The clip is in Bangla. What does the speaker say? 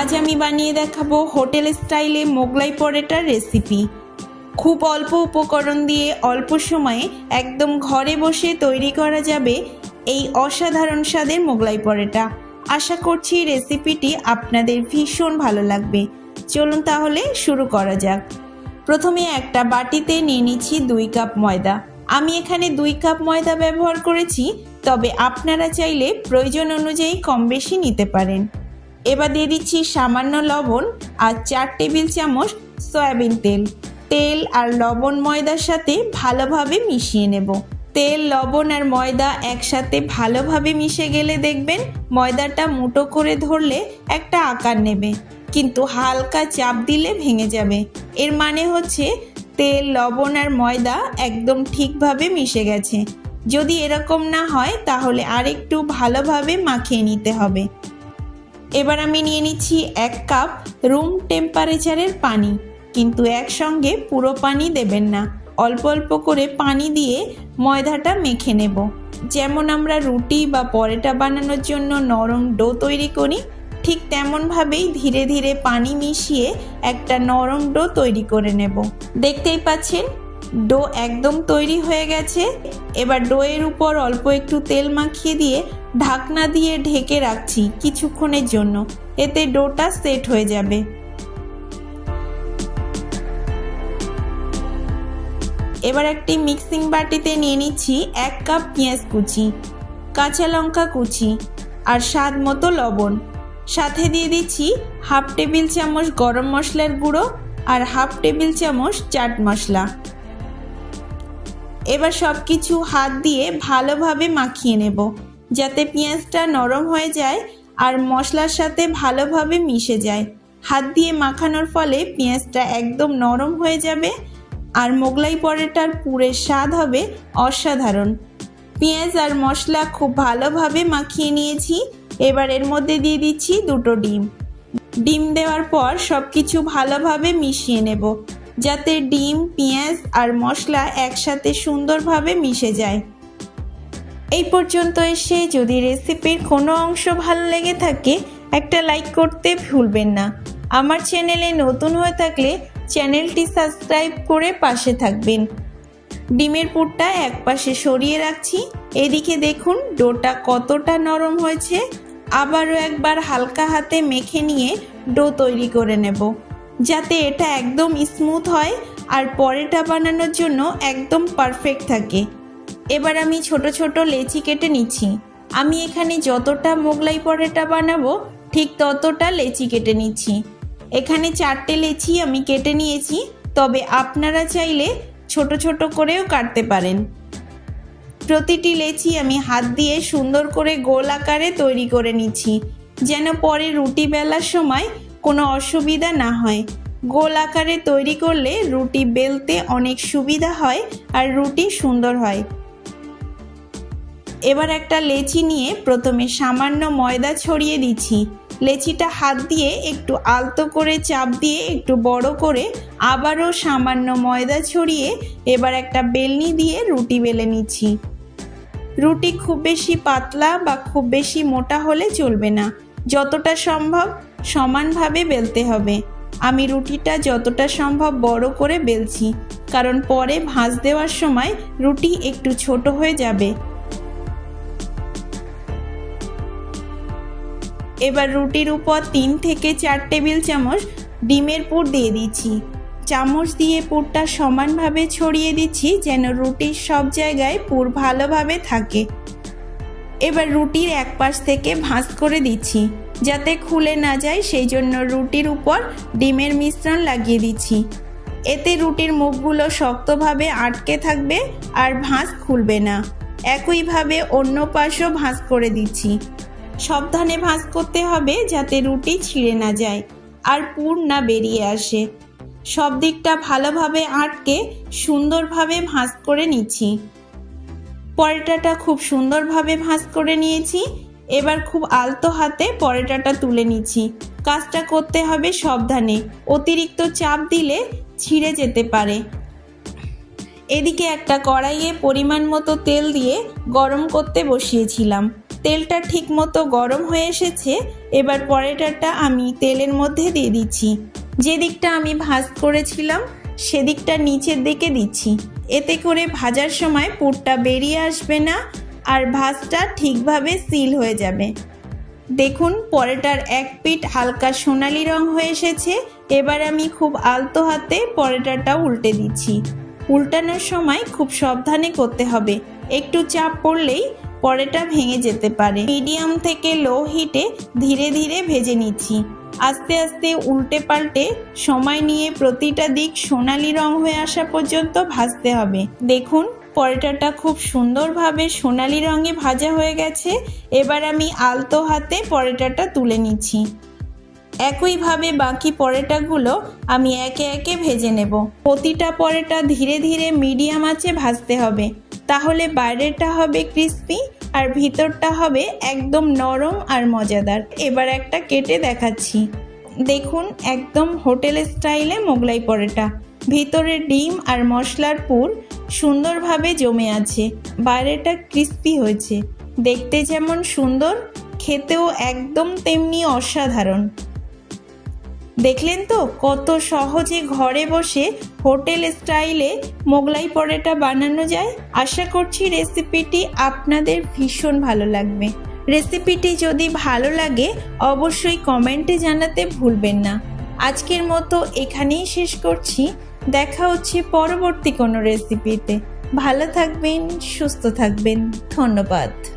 আজ আমি বানিয়ে দেখাবো হোটেল স্টাইলে মোগলাই পরোটার রেসিপি। খুব অল্প উপকরণ দিয়ে অল্প সময়ে একদম ঘরে বসে তৈরি করা যাবে এই অসাধারণ স্বাদের মোগলাই পরোটা। আশা করছি রেসিপিটি আপনাদের ভীষণ ভালো লাগবে। চলুন তাহলে শুরু করা যাক। প্রথমে একটা বাটিতে নিয়ে নিচ্ছি দুই কাপ ময়দা। আমি এখানে দুই কাপ ময়দা ব্যবহার করেছি, তবে আপনারা চাইলে প্রয়োজন অনুযায়ী কম বেশি নিতে পারেন। এবার দিয়ে দিচ্ছি সামান্য লবণ আর চার টেবিল চামচ সয়াবিন তেল। তেল আর লবণ ময়দার সাথে ভালোভাবে মিশিয়ে নেব। তেল, লবণ আর ময়দা একসাথে ভালোভাবে মিশে গেলে দেখবেন ময়দাটা মুটো করে ধরলে একটা আকার নেবে। কিন্তু হালকা চাপ দিলে ভেঙে যাবে। এর মানে হচ্ছে তেল, লবণ আর ময়দা একদম ঠিকভাবে মিশে গেছে। যদি এরকম না হয় তাহলে আরেকটু ভালোভাবে মাখিয়ে নিতে হবে। এবার আমি নিয়ে নিচ্ছি এক কাপ রুম টেম্পারেচারের পানি। কিন্তু একসঙ্গে পুরো পানি দেবেন না। অল্প অল্প করে পানি দিয়ে ময়দাটা মেখে নেব। যেমন আমরা রুটি বা পরোটা বানানোর জন্য নরম ডো তৈরি করি, ঠিক তেমনভাবেই ধীরে ধীরে পানি মিশিয়ে একটা নরম ডো তৈরি করে নেব। দেখতেই পাচ্ছেন, ডো একদম তৈরি হয়ে গেছে। এবার ডোয়ের উপর অল্প একটু তেল মাখিয়ে দিয়ে ঢাকনা দিয়ে ঢেকে রাখছি কিছুক্ষণের জন্য। এতে ডোটা সেট হয়ে যাবে। এবার একটি মিক্সিং বাটিতে নিয়ে নিচ্ছি এক কাপ পেঁয়াজ কুচি, কাঁচা লঙ্কা কুচি আর স্বাদ মতো লবণ। সাথে দিয়ে দিচ্ছি হাফ টেবিল চামচ গরম মশলার গুঁড়ো আর হাফ টেবিল চামচ চাট মশলা। এবার সব কিছু হাত দিয়ে ভালোভাবে মাখিয়ে নেব। যাতে পেঁয়াজটা নরম হয়ে যায় আর মশলার সাথে ভালোভাবে মিশে যায়। হাত দিয়ে মাখানোর ফলে পেঁয়াজটা একদম নরম হয়ে যাবে আর মোগলাই পরোটার পুরের স্বাদ হবে অসাধারণ। পেঁয়াজ আর মশলা খুব ভালোভাবে মাখিয়ে নিয়েছি। এবার এর মধ্যে দিয়ে দিচ্ছি দুটো ডিম। ডিম দেওয়ার পর সব কিছু ভালোভাবে মিশিয়ে নেব যাতে ডিম, পেঁয়াজ আর মশলা একসাথে সুন্দরভাবে মিশে যায়। এই পর্যন্ত এসে যদি রেসিপির কোনো অংশ ভালো লেগে থাকে, একটা লাইক করতে ভুলবেন না। আমার চ্যানেলে নতুন হয়ে থাকলে চ্যানেলটি সাবস্ক্রাইব করে পাশে থাকবেন। ডিমের পুরটা এক পাশে সরিয়ে রাখছি। এদিকে দেখুন, ডোটা কতটা নরম হয়েছে। আবারও একবার হালকা হাতে মেখে নিয়ে ডো তৈরি করে নেব। যাতে এটা একদম স্মুথ হয় আর পরেটা বানানোর জন্য একদম পারফেক্ট থাকে। এবার আমি ছোট ছোট লেচি কেটে নিচ্ছি। আমি এখানে যতটা মোগলাই পরোটা বানাবো, ঠিক ততটা লেচি কেটে নিচ্ছি। এখানে চারটে লেচি আমি কেটে নিয়েছি, তবে আপনারা চাইলে ছোট ছোট করেও কাটতে পারেন। প্রতিটি লেচি আমি হাত দিয়ে সুন্দর করে গোল আকারে তৈরি করে নিচ্ছি, যেন পরে রুটি বেলার সময় কোনো অসুবিধা না হয়। গোল আকারে তৈরি করলে রুটি বেলতে অনেক সুবিধা হয় আর রুটি সুন্দর হয়। এবার একটা লেচি নিয়ে প্রথমে সামান্য ময়দা ছড়িয়ে দিচ্ছি। লেচিটা হাত দিয়ে একটু আলতো করে চাপ দিয়ে একটু বড় করে আবারও সামান্য ময়দা ছড়িয়ে এবার একটা বেলনি দিয়ে রুটি বেলে নিচ্ছি। রুটি খুব বেশি পাতলা বা খুব বেশি মোটা হলে চলবে না। যতটা সম্ভব সমানভাবে বেলতে হবে। আমি রুটিটা যতটা সম্ভব বড় করে বেলছি, কারণ পরে ভাঁজ দেওয়ার সময় রুটি একটু ছোট হয়ে যাবে। এবার রুটির উপর তিন থেকে চার টেবিল চামচ ডিমের পুর দিয়ে দিচ্ছি। চামচ দিয়ে পুরটা সমানভাবে ছড়িয়ে দিচ্ছি যেন রুটির সব জায়গায় পুর ভালোভাবে থাকে। এবার রুটির এক পাশ থেকে ভাঁজ করে দিচ্ছি, যাতে খুলে না যায় সেই জন্য রুটির উপর ডিমের মিশ্রণ লাগিয়ে দিচ্ছি। এতে রুটির মুখগুলো শক্তভাবে আটকে থাকবে আর ভাঁজ খুলবে না। একইভাবে অন্য পাশও ভাঁজ করে দিচ্ছি। সাবধানে ভাঁজ করতে হবে যাতে রুটি ছিঁড়ে না যায় আর পুর না বেরিয়ে আসে। সব দিকটা ভালোভাবে আটকে সুন্দরভাবে ভাঁজ করে নিচ্ছি। পরোটাটা খুব সুন্দরভাবে ভাঁজ করে নিয়েছি। এবার খুব আলতো হাতে পরোটাটা তুলে নিচ্ছি। কাজটা করতে হবে সাবধানে। অতিরিক্ত চাপ দিলে ছিঁড়ে যেতে পারে। এদিকে একটা কড়াইয়ে পরিমাণ মতো তেল দিয়ে গরম করতে বসিয়েছিলাম। তেলটা ঠিকমতো গরম হয়ে এসেছে, এবার পরোটাটা আমি তেলের মধ্যে দিয়ে দিচ্ছি। যে দিকটা আমি ভাজ করেছিলাম, সেদিকটা নিচের দিকে দিচ্ছি। এতে করে ভাজার সময় পুরটা বেরিয়ে আসবে না আর ভাজটা ঠিকভাবে সিল হয়ে যাবে। দেখুন, পরোটার এক পিঠ হালকা সোনালি রং হয়ে এসেছে, এবার আমি খুব আলতো হাতে পরোটাটা উল্টে দিচ্ছি। উল্টানোর সময় খুব সাবধানে করতে হবে। একটু চাপ পড়লেই পরোটা ভেঙে যেতে পারে। মিডিয়াম থেকে লো হিটে ধীরে ধীরে ভেজে নিচ্ছি। আস্তে আস্তে উল্টে পাল্টে সময় নিয়ে প্রতিটা দিক সোনালি রং হয়ে আসা পর্যন্ত ভাজতে হবে। দেখুন পরোটাটা খুব সুন্দরভাবে সোনালি রঙে ভাজা হয়ে গেছে। এবার আমি আলতো হাতে পরোটাটা তুলে নিচ্ছি। একইভাবে বাকি পরোটাগুলো আমি একে একে ভেজে নেব। প্রতিটা পরোটা ধীরে ধীরে মিডিয়াম আঁচে ভাজতে হবে। তাহলে বাইরেটা হবে ক্রিস্পি আর ভিতরটা হবে একদম নরম আর মজাদার। এবার একটা কেটে দেখাচ্ছি। দেখুন, একদম হোটেল স্টাইলে মোগলাই পরোটা। ভিতরে ডিম আর মশলার পুর সুন্দরভাবে জমে আছে। বাইরেটা ক্রিস্পি হয়েছে। দেখতে যেমন সুন্দর, খেতেও একদম তেমনি অসাধারণ। দেখলেন তো কত সহজে ঘরে বসে হোটেল স্টাইলে মোগলাই পরোটা বানানো যায়? আশা করছি রেসিপিটি আপনাদের ভীষণ ভালো লাগবে। রেসিপিটি যদি ভালো লাগে, অবশ্যই কমেন্টে জানাতে ভুলবেন না। আজকের মতো এখানেই শেষ করছি। দেখা হচ্ছে পরবর্তী কোনো রেসিপিতে। ভালো থাকবেন, সুস্থ থাকবেন। ধন্যবাদ।